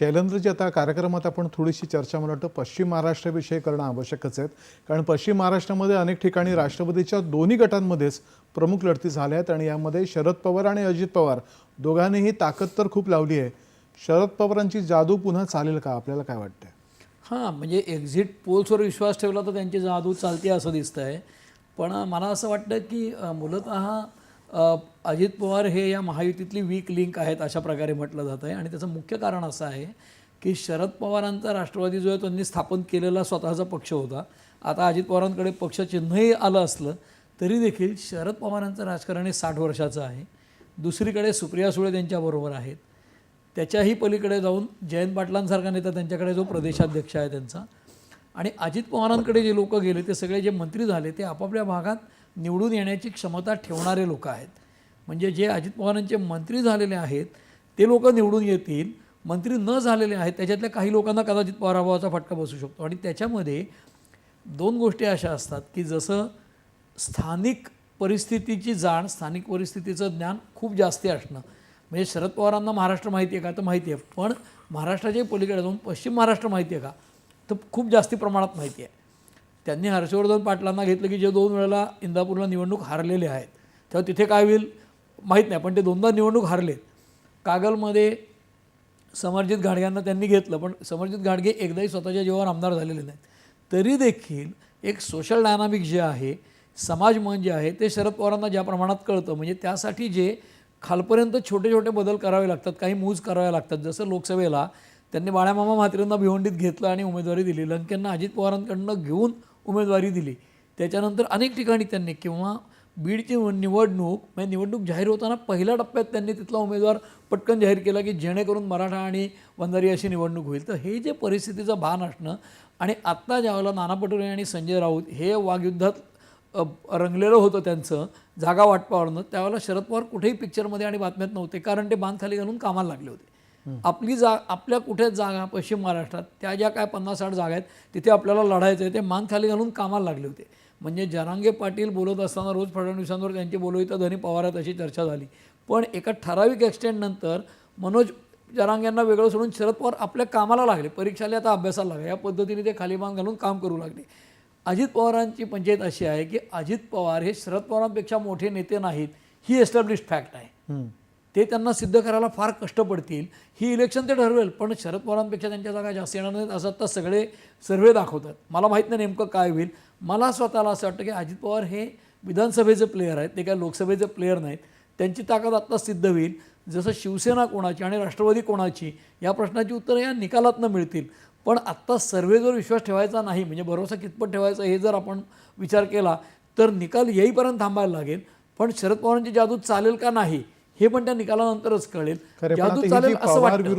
शैलेंद्रजी आता कार्यक्रमात आपण थोडीशी चर्चा मला वाटतं पश्चिम महाराष्ट्राविषयी करणं आवश्यकच आहे कारण पश्चिम महाराष्ट्रामध्ये अनेक ठिकाणी राष्ट्रवादीच्या दोन्ही गटांमध्येच प्रमुख लढती झाल्या आहेत आणि यामध्ये शरद पवार आणि अजित पवार दोघांनीही ताकद तर खूप लावली आहे. शरद पवारांची जादू पुन्हा चालेल का? आपल्याला काय वाटतंय? हां म्हणजे एक्झिट पोल्सवर विश्वास ठेवला तर त्यांची जादू चालते असं दिसतं आहे पण मला असं वाटतं की मूलत मूलतः अजित पवार हे या महायुतीतली वीक लिंक आहेत अशा प्रकारे म्हटलं जातं आहे. आणि त्याचं मुख्य कारण असं आहे की शरद पवारांचा राष्ट्रवादी जो आहे त्यांनी स्थापन केलेला स्वतःचा पक्ष होता. आता अजित पवारांकडे पक्ष चिन्हही आलं असलं तरी देखील शरद पवारांचं राजकारण हे साठ वर्षाचं आहे. दुसरीकडे सुप्रिया सुळे त्यांच्याबरोबर आहेत. त्याच्याही पलीकडे जाऊन जयंत पाटलांसारखा नेता त्यांच्याकडे जो प्रदेशाध्यक्ष आहे त्यांचा. आणि अजित पवारांकडे जे लोक गेले ते सगळे जे मंत्री झाले ते आपापल्या भागात निवडून येण्याची क्षमता ठेवणारे लोक आहेत. म्हणजे जे अजित पवारांचे मंत्री झालेले आहेत ते लोक निवडून येतील मंत्री न झालेले आहेत त्याच्यातल्या काही लोकांना कदाचित पराभवाचा फटका बसू शकतो. आणि त्याच्यामध्ये दोन गोष्टी अशा असतात की जसं स्थानिक परिस्थितीची जाण स्थानिक परिस्थितीचं ज्ञान खूप जास्ती असणं. म्हणजे शरद पवारांना महाराष्ट्र माहिती आहे का? तर माहिती आहे. पण महाराष्ट्राच्याही पलीकडे जाऊन पश्चिम महाराष्ट्र माहिती आहे का? तर खूप जास्ती प्रमाणात माहिती आहे. त्यांनी हर्षवर्धन पाटलांना घेतलं की जे दोन वेळेला इंदापूरला निवडणूक हारलेले आहेत. तेव्हा तिथे काय होईल माहीत नाही पण ते दोनदा निवडणूक हारले कागलमध्ये समरजित घाडग्यांना त्यांनी घेतलं पण समरजित घाडगे एकदाही स्वतःच्या जीवावर आमदार झालेले नाहीत. तरी देखील एक सोशल डायनामिक जे आहे समाज मन जे आहे ते शरद पवारांना ज्या प्रमाणात कळतं म्हणजे त्यासाठी जे खालपर्यंत छोटे छोटे बदल करावे लागतात काही मूव्ज करावे लागतात जसं लोकसभेला त्यांनी बाळामामा म्हात्रेंना भिवंडीत घेतलं आणि उमेदवारी दिली. लंकेंना अजित पवारांकडनं घेऊन उमेदवारी दिली. त्याच्यानंतर अनेक ठिकाणी त्यांनी किंवा बीडची निवडणूक म्हणजे निवडणूक जाहीर होताना पहिल्या टप्प्यात त्यांनी तिथला उमेदवार पटकन जाहीर केला की जेणेकरून मराठा आणि वंजारी अशी निवडणूक होईल. तर हे जे परिस्थितीचं भान असणं आणि आत्ता ज्यावेळेला नाना पटोले आणि संजय राऊत हे वागयुद्धात रंगलेलं होतं त्यांचं जागा वाटपावरनं त्यावेळेला शरद पवार कुठेही पिक्चरमध्ये आणि बातम्यात नव्हते. कारण ते बांध खाली घालून कामाला लागले होते. आपली जा आपल्या कुठे जागा पश्चिम महाराष्ट्रात त्या ज्या काय पन्नास साठ जागा आहेत तिथे आपल्याला लढायचं आहे. ते मान खाली घालून कामाला लागले होते. म्हणजे जरांगे पाटील बोलत असताना रोज फडणवीसांवर त्यांची बोलवितं धनी पवारात अशी चर्चा झाली. पण एका ठराविक एक्सटेंटनंतर मनोज जरांग्यांना वेगळं सोडून शरद पवार आपल्या कामाला लागले. परीक्षाला आता अभ्यासाला लागले. या पद्धतीने ते खाली मान घालून काम करू लागले. अजित पवारांची पंचायत अशी आहे की अजित पवार हे शरद पवारांपेक्षा मोठे नेते नाहीत. ही एस्टॅब्लिश फॅक्ट आहे. ते त्यांना सिद्ध करायला फार कष्ट पडतील. ही इलेक्शन ते ठरवेल पण शरद पवारांपेक्षा त्यांच्या जागा जास्त येणार नाहीत असं आता सगळे सर्वे दाखवतात. मला माहीत नाही नेमकं काय होईल. मला स्वतःला असं वाटतं की अजित पवार हे विधानसभेचे प्लेयर आहेत ते काय लोकसभेचे प्लेयर नाहीत. त्यांची ताकद आत्ता सिद्ध होईल. जसं शिवसेना कोणाची आणि राष्ट्रवादी कोणाची या प्रश्नाची उत्तरं या निकालातनं मिळतील. पण आत्ता सर्वेवर विश्वास ठेवायचा नाही म्हणजे भरोसा कितपत ठेवायचा हे जर आपण विचार केला तर निकाल येईपर्यंत थांबायला लागेल. पण शरद पवारांची जादू चालेल का नाही हे पण त्या निकालानंतरच कळेल. जादू चालेल असं वाटतं.